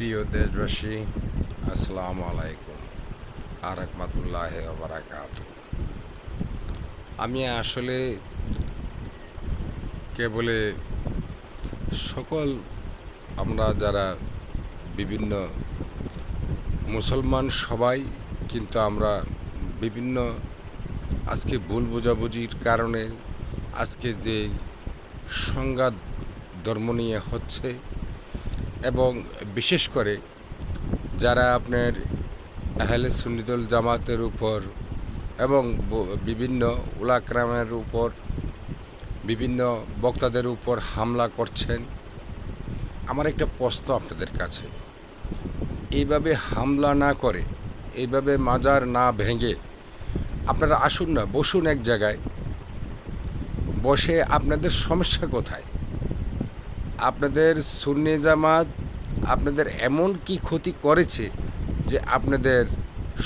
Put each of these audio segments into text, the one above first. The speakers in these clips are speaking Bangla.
প্রিয় দেশবাসী, আসসালামু আলাইকুম। আর রহমতুল্লাহ বারাকাত। আমি আসলে কেবলে সকল, আমরা যারা বিভিন্ন মুসলমান সবাই, কিন্তু আমরা বিভিন্ন আজকে ভুল বোঝাবুঝির কারণে আজকে যে সংঘাত ধর্ম নিয়ে হচ্ছে এবং বিশেষ করে যারা আপনার আহলে সুন্নিদুল জামাতের উপর এবং বিভিন্ন উলাক্রামের উপর, বিভিন্ন বক্তাদের উপর হামলা করছেন, আমার একটা প্রশ্ন আপনাদের কাছে। এইভাবে হামলা না করে, এইভাবে মাজার না ভেঙে আপনারা আসুন না, বসুন এক জায়গায়। বসে আপনাদের সমস্যা কোথায়? আপনাদের সুন্নি জামাত আপনাদের এমন কি ক্ষতি করেছে যে আপনাদের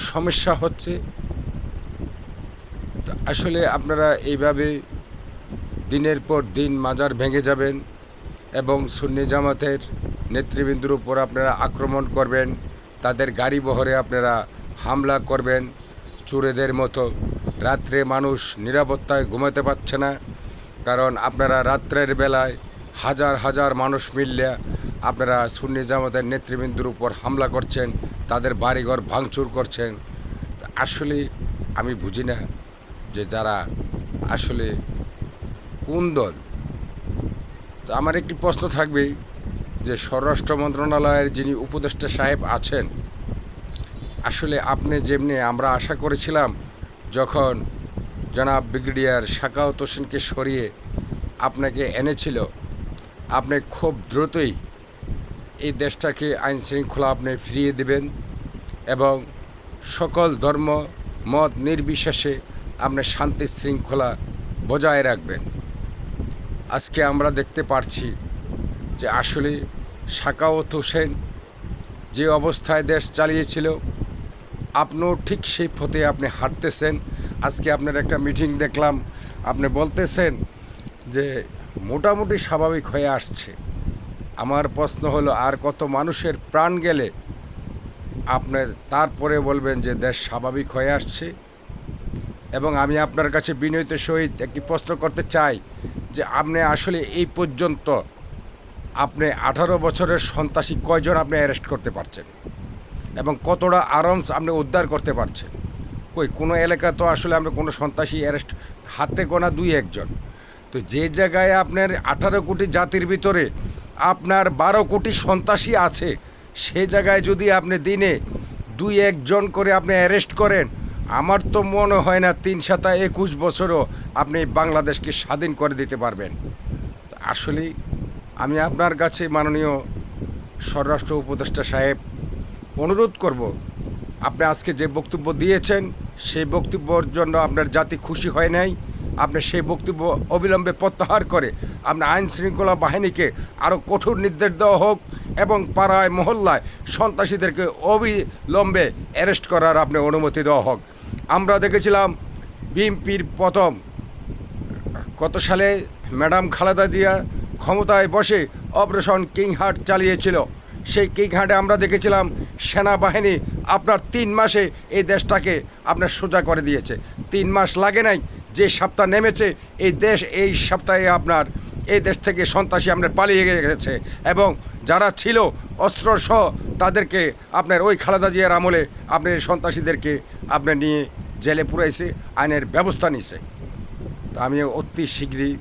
সমস্যা হচ্ছে? তো আসলে আপনারা এইভাবে দিনের পর দিন মাজার ভেঙে যাবেন এবং সুন্নি জামাতের নেতৃবৃন্দুর উপর আপনারা আক্রমণ করবেন, তাদের গাড়ি বহরে আপনারা হামলা করবেন, চোরেদের মতো। রাত্রে মানুষ নিরাপত্তায় ঘুমাতে পারছে না, কারণ আপনারা রাত্রের বেলায় হাজার হাজার মানুষ মিললে আপনারা সুন্নি জামাতের নেতৃবৃন্দুর উপর হামলা করছেন, তাদের বাড়িঘর ভাঙচুর করছেন। আসলে আমি বুঝি না যে যারা আসলে কোন দল। তো আমার একটি প্রশ্ন থাকবে যে স্বরাষ্ট্র মন্ত্রণালয়ের যিনি উপদেষ্টা সাহেব আছেন, আসলে আপনি যেমনি আমরা আশা করেছিলাম যখন জনাব ব্রিগেডিয়ার শাকাওত হোসেনকে সরিয়ে আপনাকে এনেছিল আপনি খুব দ্রুতই এই দেশটাকে আইন শৃঙ্খলা আপনি ফিরিয়ে দেবেন এবং সকল ধর্ম, মত নির্বিশেষে আপনি শান্তি শৃঙ্খলা বজায় রাখবেন। আজকে আমরা দেখতে পারছি যে আসলে শাকাওত হোসেন যে অবস্থায় দেশ চালিয়েছিল, আপনিও ঠিক সেই পথে আপনি হাঁটতেছেন। আজকে আপনার একটা মিটিং দেখলাম। আপনি বলতেছেন যে মোটামুটি স্বাভাবিক হয়ে আসছে। আমার প্রশ্ন হলো, আর কত মানুষের প্রাণ গেলে আপনি তারপরে বলবেন যে দেশ স্বাভাবিক হয়ে আসছে? এবং আমি আপনার কাছে বিনয়িত সহিত একটি প্রশ্ন করতে চাই যে আপনি আসলে এই পর্যন্ত আপনি আঠারো বছরের সন্ত্রাসী কয়জন আপনি অ্যারেস্ট করতে পারছেন? এবং কতটা আরামস আপনি উদ্ধার করতে পারছেন? কই, কোনো এলাকা তো আসলে আমরা কোনো সন্ত্রাসী অ্যারেস্ট হাতে গোনা দুই একজন। তো যে জায়গায় আপনার আঠারো কোটি জাতির ভিতরে আপনার বারো কোটি সন্ত্রাসী আছে, সে জায়গায় যদি আপনি দিনে দুই একজন করে আপনি অ্যারেস্ট করেন, আমার তো মনে হয় না তিন সাতা একুশ বছরও আপনি বাংলাদেশকে স্বাধীন করে দিতে পারবেন। তো আসলেই আমি আপনার কাছে মাননীয় স্বরাষ্ট্র উপদেষ্টা সাহেব অনুরোধ করব, আপনি আজকে যে বক্তব্য দিয়েছেন, সেই বক্তব্যর জন্য আপনার জাতি খুশি হয় নাই। আপনি সেই বক্তব্য অবিলম্বে প্রত্যাহার করে আপনার আইন শৃঙ্খলা বাহিনীকে আরও কঠোর নির্দেশ দেওয়া হোক এবং পাড়ায়, মহল্লায় সন্ত্রাসীদেরকে অবিলম্বে অ্যারেস্ট করার আপনি অনুমতি দেওয়া হোক। আমরা দেখেছিলাম বিএনপির প্রথম কত সালে ম্যাডাম খালেদা জিয়া ক্ষমতায় বসে অপারেশন কিংহাট চালিয়েছিল। সেই কিংহাটে আমরা দেখেছিলাম সেনাবাহিনী আপনার তিন মাসে এই দেশটাকে আপনার সোজা করে দিয়েছে। তিন মাস লাগে নাই যে সপ্তাহ নেমেছে, এই দেশ, এই সপ্তাহে আপনার, এই দেশ থেকে সন্ত্রাসী আপনার পালিয়ে গেছে। এবং যারা ছিল অস্ত্র সহ তাদেরকে আপনার ওই খালেদা জিয়ার আমলে আপনি সন্ত্রাসীদেরকে আপনার নিয়ে জেলে পুরাইছে, আইনের ব্যবস্থা নিছে। তা আমি অতি শীঘ্রই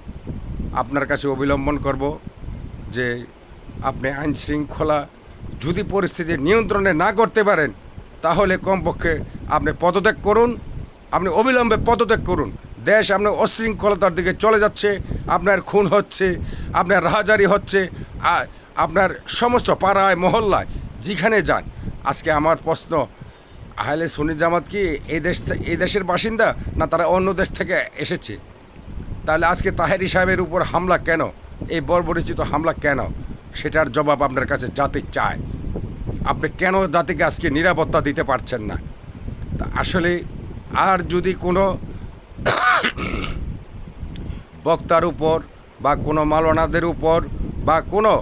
আপনার কাছে অবিলম্বন করব যে আপনি আইন শৃঙ্খলা যদি পরিস্থিতি নিয়ন্ত্রণে না করতে পারেন, তাহলে কমপক্ষে আপনি পদত্যাগ করুন, আপনি অবিলম্বে পদত্যাগ করুন। দেশ আপনার অশৃঙ্খলতার দিকে চলে যাচ্ছে, আপনার খুন হচ্ছে, আপনার রাহাজারি হচ্ছে আপনার সমস্ত পাড়ায়, মহল্লায়, যেখানে যান। আজকে আমার প্রশ্ন, আহলে সুনি জামাত কি এই দেশ এই দেশের বাসিন্দা না তারা অন্য দেশ থেকে এসেছে? তাহলে আজকে তাহেরি সাহেবের উপর হামলা কেন? এই বর্বরিচিত হামলা কেন? সেটার জবাব আপনার কাছে জাতি চায়। আপনি কেন জাতিকে আজকে নিরাপত্তা দিতে পারছেন না? তা আসলে আর যদি কোনো বক্তার উপর বা কোনো মালনাদের উপর বা কোনো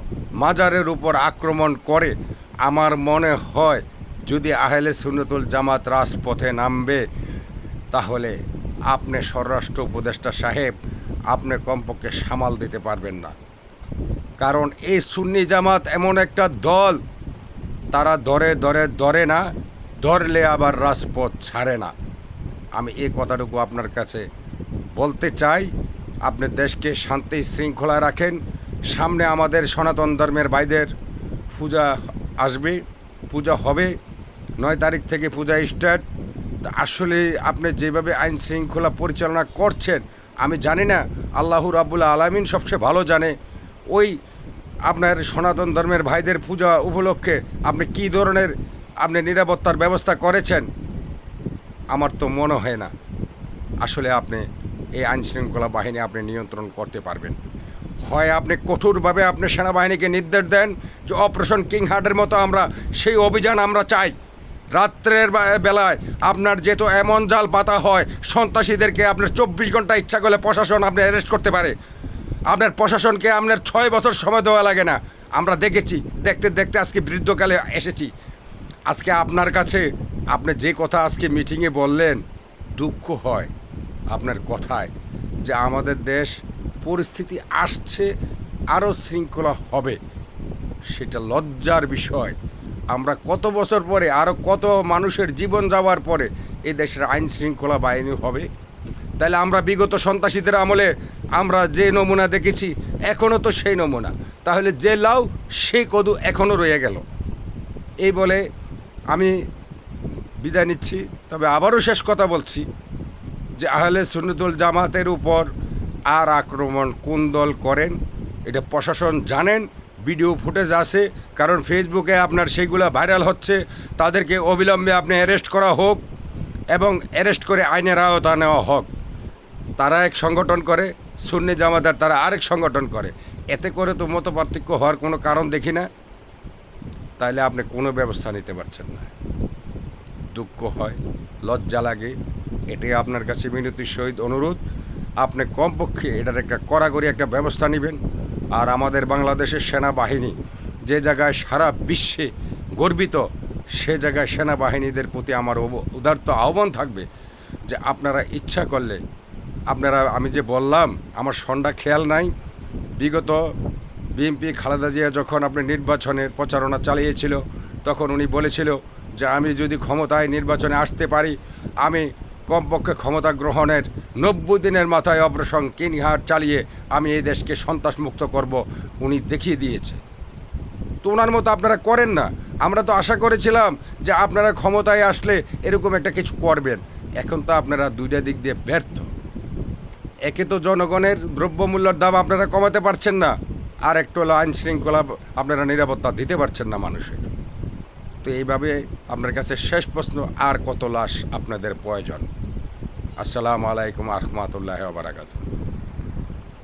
মাজারের উপর আক্রমণ করে, আমার মনে হয় যদি আহলে সুন্নতুল জামাত রাজপথে নামবে, তাহলে আপনি স্বরাষ্ট্র উপদেষ্টা সাহেব আপনি কমপক্ষে সামাল দিতে পারবেন না। কারণ এই সুন্নি জামাত এমন একটা দল, তারা ধরে ধরে ধরে না, ধরলে আবার রাজপথ ছাড়ে না। আমি এই কথাটুকু আপনার কাছে বলতে চাই, আপনি দেশকে শান্তি শৃঙ্খলা রাখেন। সামনে আমাদের সনাতন ধর্মের ভাইদের পূজা আসবে, পূজা হবে। নয় তারিখ থেকে পূজা স্টার্ট তা আসলে আপনি যেভাবে আইন শৃঙ্খলা পরিচালনা করছেন, আমি জানি না। আল্লাহ রাবুল আলমিন সবচেয়ে ভালো জানে। ওই আপনার সনাতন ধর্মের ভাইদের পূজা উপলক্ষে আপনি কী ধরনের আপনি নিরাপত্তার ব্যবস্থা করেছেন? আমার তো মনে হয় না। আসলে আপনি এই আইন শৃঙ্খলা বাহিনী আপনি নিয়ন্ত্রণ করতে পারবেন। হয় আপনি কঠোরভাবে আপনি সেনাবাহিনীকে নির্দেশ দেন যে অপারেশন কিং হার্টের মতো আমরা সেই অভিযান আমরা চাই। রাত্রের বেলায় আপনার যেহেতু এমন জাল পাতা হয়, সন্ত্রাসীদেরকে আপনার চব্বিশ ঘণ্টা ইচ্ছা করলে প্রশাসন আপনি অ্যারেস্ট করতে পারে। আপনার প্রশাসনকে আপনার ছয় বছর সময় দেওয়া লাগে না। আমরা দেখেছি, দেখতে দেখতে আজকে বৃদ্ধকালে এসেছি। আজকে আপনার কাছে আপনি যে কথা আজকে মিটিংয়ে বললেন, দুঃখ হয়। আপনার কথায় যে আমাদের দেশ পরিস্থিতি আসছে, আরও শৃঙ্খলা হবে, সেটা লজ্জার বিষয়। আমরা কত বছর পরে, আরও কত মানুষের জীবন যাওয়ার পরে এই দেশের আইন শৃঙ্খলা বাহিনী হবে? তাহলে আমরা বিগত সন্ত্রাসীদের আমলে আমরা যে নমুনা দেখেছি এখনও তো সেই নমুনা। তাহলে যে লাউ, সেই কদু এখনও রয়ে গেল। এই বলে আমি বিদায় নিচ্ছি, তবে আবারও শেষ কথা বলছি। যে আহলে সুন্নতুল জামাতের উপর আর আক্রমণ কোন দল করেন, এটা প্রশাসন জানেন, ভিডিও ফুটেজ আছে, কারণ ফেসবুকে আপনার সেইগুলো ভাইরাল হচ্ছে, তাদেরকে অবিলম্বে আপনি অ্যারেস্ট করা হোক এবং অ্যারেস্ট করে আইনের আওতা নেওয়া হোক। তারা এক সংগঠন করে, সুন্নি জামাতার তারা আরেক সংগঠন করে। এতে করে তো মত পার্থক্য হওয়ার কোনো কারণ দেখি না। তাইলে আপনি কোনো ব্যবস্থা নিতে পারছেন না। দুঃখ হয়, লজ্জা লাগে এটাই আপনার কাছে মিনতির সহিত অনুরোধ। আপনি কমপক্ষে এটার একটা কড়াকড়ি একটা ব্যবস্থা নেবেন। আর আমাদের বাংলাদেশের সেনাবাহিনী যে জায়গায় সারা বিশ্বে গর্বিত, সে জায়গায় সেনাবাহিনীদের প্রতি আমার উদার্ত আহ্বান থাকবে যে আপনারা ইচ্ছা করলে, আপনারা, আমি যে বললাম, আমার সন্ধ্যা খেয়াল নাই। বিগত বিএনপি খালেদা জিয়া যখন আপনি নির্বাচনের প্রচারণা চালিয়েছিল, তখন উনি বলেছিল যে, আমি যদি ক্ষমতায় নির্বাচনে আসতে পারি, আমি কমপক্ষে ক্ষমতা গ্রহণের নব্বই দিনের মাথায় অপারেশন কিনহাট চালিয়ে আমি এই দেশকে সন্ত্রাসমুক্ত করব, উনি দেখিয়ে দিয়েছে। তো ওনার মতো আপনারা করেন না। আমরা তো আশা করেছিলাম যে আপনারা ক্ষমতায় আসলে এরকম একটা কিছু করবেন। এখন তো আপনারা দুইটা দিক দিয়ে ব্যর্থ। একে তো জনগণের দ্রব্যমূল্যের দাম আপনারা কমাতে পারছেন না, আর একটু হলো আইন শৃঙ্খলা আপনারা নিরাপত্তা দিতে পারছেন না মানুষের। তো এইভাবে আপনার কাছে শেষ প্রশ্ন, আর কত লাশ আপনাদের প্রয়োজন? আসসালামু আলাইকুম আহমতুল্লাহ বারাকাতু